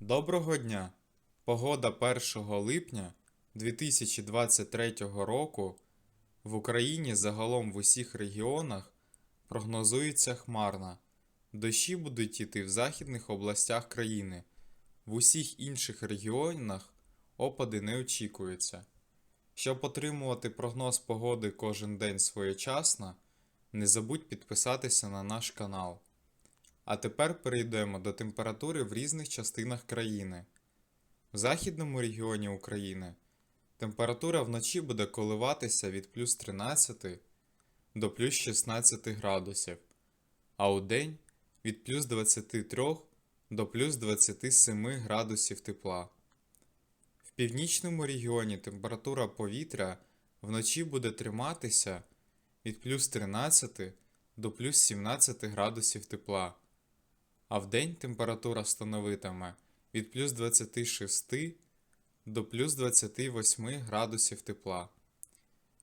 Доброго дня! Погода 1 липня 2023 року в Україні загалом в усіх регіонах прогнозується хмарна. Дощі будуть йти в західних областях країни. В усіх інших регіонах опади не очікуються. Щоб отримувати прогноз погоди кожен день своєчасно, не забудь підписатися на наш канал. А тепер перейдемо до температури в різних частинах країни. В західному регіоні України температура вночі буде коливатися від плюс 13 до плюс 16 градусів, а у день від плюс 23 до плюс 27 градусів тепла. В північному регіоні температура повітря вночі буде триматися від плюс 13 до плюс 17 градусів тепла а вдень температура становитиме від плюс 26 до плюс 28 градусів тепла.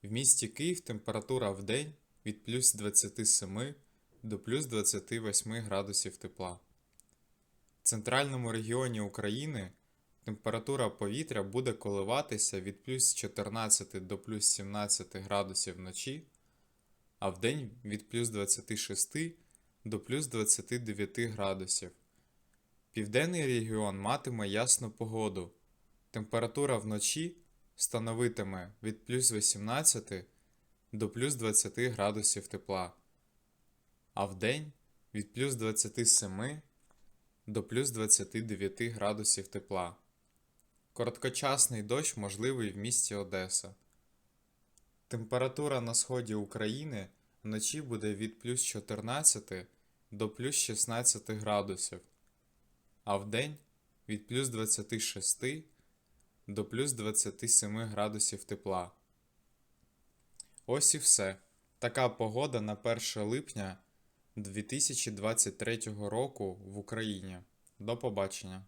В місті Київ температура вдень від плюс 27 до плюс 28 градусів тепла. В центральному регіоні України температура повітря буде коливатися від плюс 14 до плюс 17 градусів вночі, а вдень від плюс 26 до плюс 29 градусів. Південний регіон матиме ясну погоду. Температура вночі становитиме від плюс 18 до плюс 20 градусів тепла, а вдень від плюс 27 до плюс 29 градусів тепла. Короткочасний дощ можливий в місті Одеса. Температура на сході України вночі буде від плюс 14 до плюс 16 градусів, а вдень від плюс 26 до плюс 27 градусів тепла. Ось і все. Така погода на 1 липня 2023 року в Україні. До побачення!